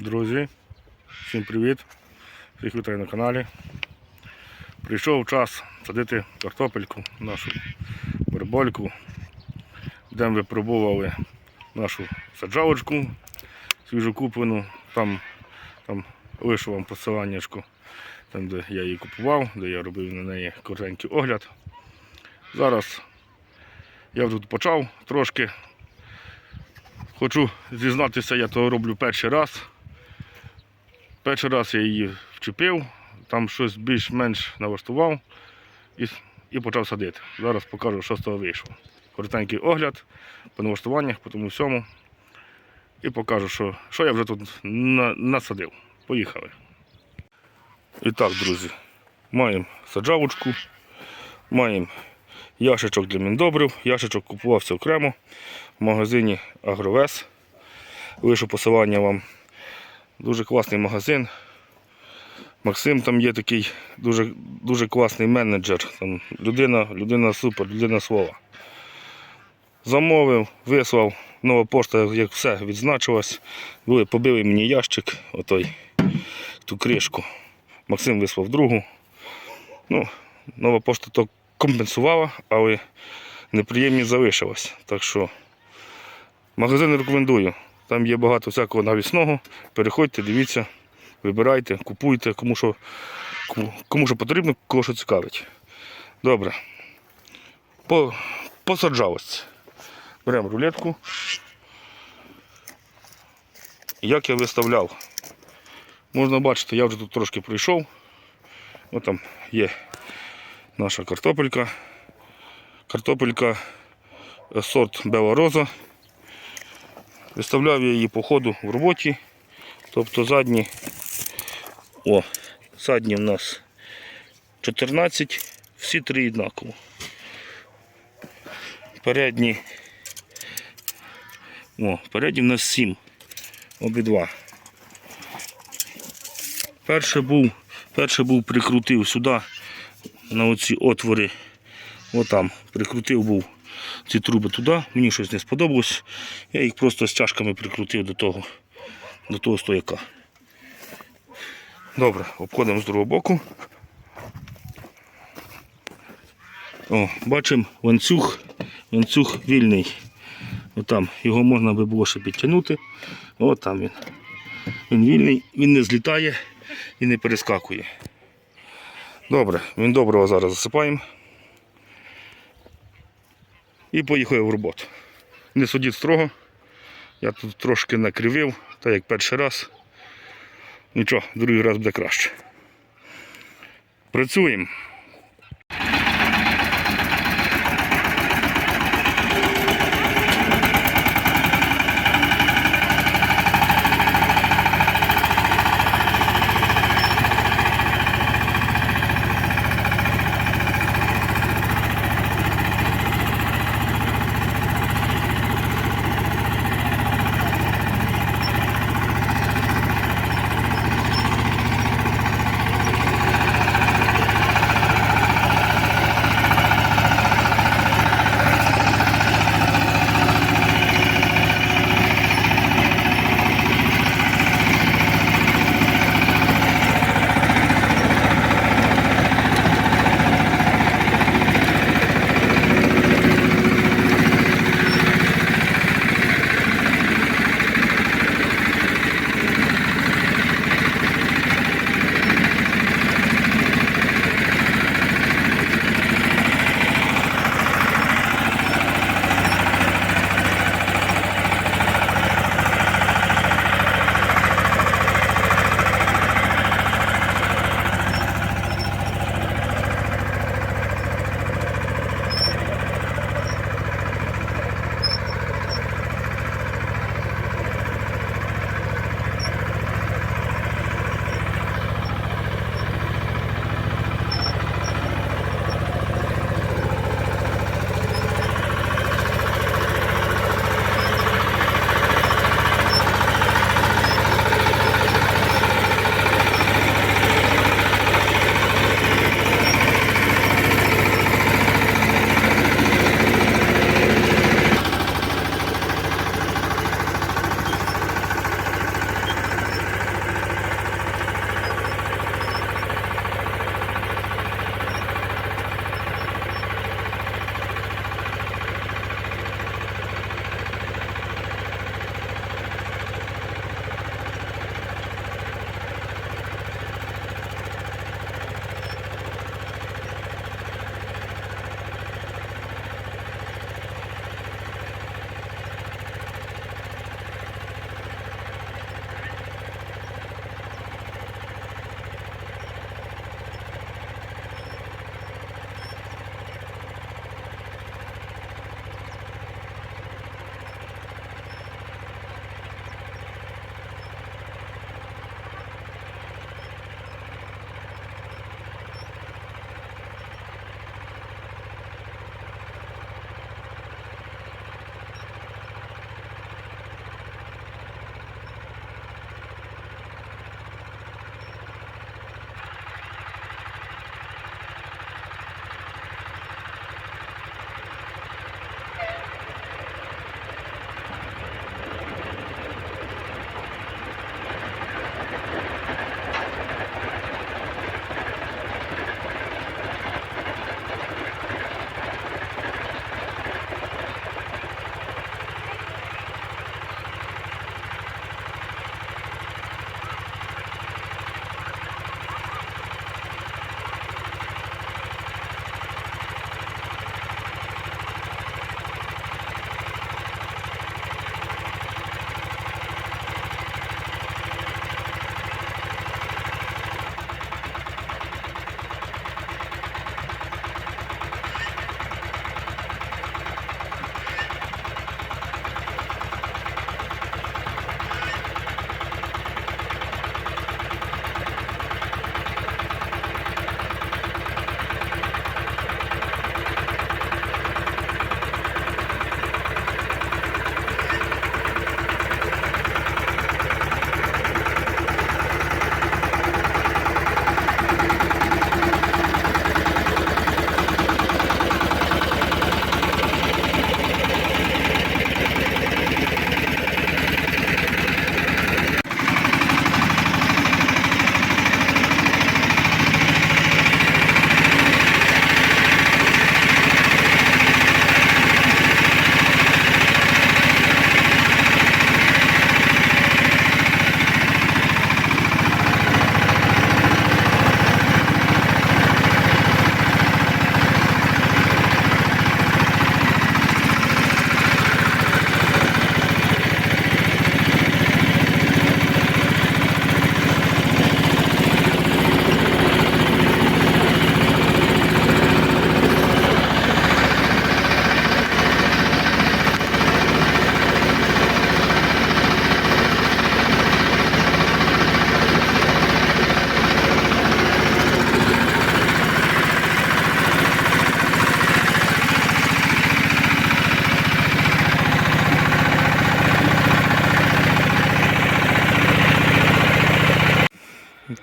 Друзі, всім привіт! Всіх вітаю на каналі. Прийшов час садити картопельку, нашу барбольку. Де випробували нашу саджалочку свіжу куплену. Там, там лишу вам посиланнячку, там де я її купував, де я робив на неї коротенький огляд. Зараз я тут почав трошки. Хочу зізнатися, я то роблю перший раз. Перший раз я її вчепив, там щось більш-менш налаштував і, і почав садити. Зараз покажу, що з того вийшло. Коротенький огляд по налаштуваннях, по тому всьому. І покажу, що, що я вже тут на, насадив. Поїхали. І так, друзі, маємо саджавочку, маємо яшечок для міндобрив. Яшечок купувався окремо в магазині Агровес. Лишу посилання вам. Дуже класний магазин. Максим там є такий дуже, дуже класний менеджер. Там людина, людина супер, людина слова. Замовив, вислав, нова пошта, як все, відзначилась. Були, побили мені ящик, отой, ту кришку. Максим вислав другу. Ну, нова пошта то компенсувала, але неприємність залишилась. Так що магазин рекомендую. Там є багато всякого навісного. Переходьте, дивіться, вибирайте, купуйте, кому що, кому, що потрібно, кого що цікавить. Добре. По, посаджалось. Беремо рулетку. Як я виставляв? Можна бачити, я вже тут трошки пройшов. Ось там є наша картопелька. Картопелька е, сорт Бела Роза. Виставляв я її по ходу в роботі. Тобто задні, о, задні в нас 14, всі три однаково. Передні, о, передні в нас 7, обидва. Перший був, перший був прикрутив сюди, на оці отвори, отам, прикрутив був ці труби туди, мені щось не сподобалось. Я їх просто з чашками прикрутив до того, до того стояка. Добре, обходимо з другого боку. О, бачимо ланцюг, ланцюг вільний. Отам його можна би було ще підтягнути. От там він. Він вільний, він не злітає і не перескакує. Добре, він доброго зараз засипаємо. І поїхав в роботу. Не судіть строго. Я тут трошки накривив, так як перший раз. Нічого, другий раз буде краще. Працюємо.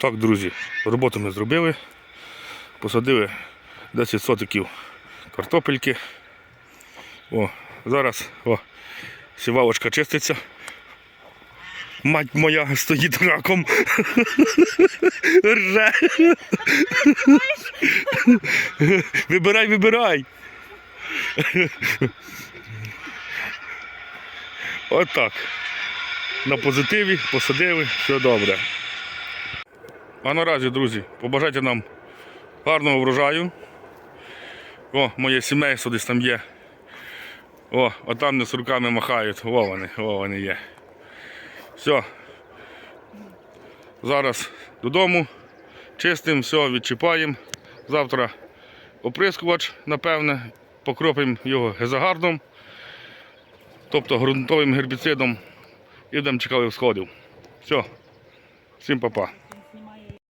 Так, друзі, роботу ми зробили. Посадили 10 сотиків картопельки. О, зараз о, сівалочка чиститься. Мать моя стоїть раком. Рже. Вибирай, вибирай. Отак. На позитиві посадили, все добре. А наразі, друзі, побажайте нам гарного врожаю. О, моє сімейство десь там є. О, а там не з руками махають. О, вони, о, вони є. Все. Зараз додому. Чистим, все, відчіпаємо. Завтра оприскувач, напевне, покропимо його гезагардом, тобто ґрунтовим гербіцидом і будемо чекати всходів. Все. Всім па-па.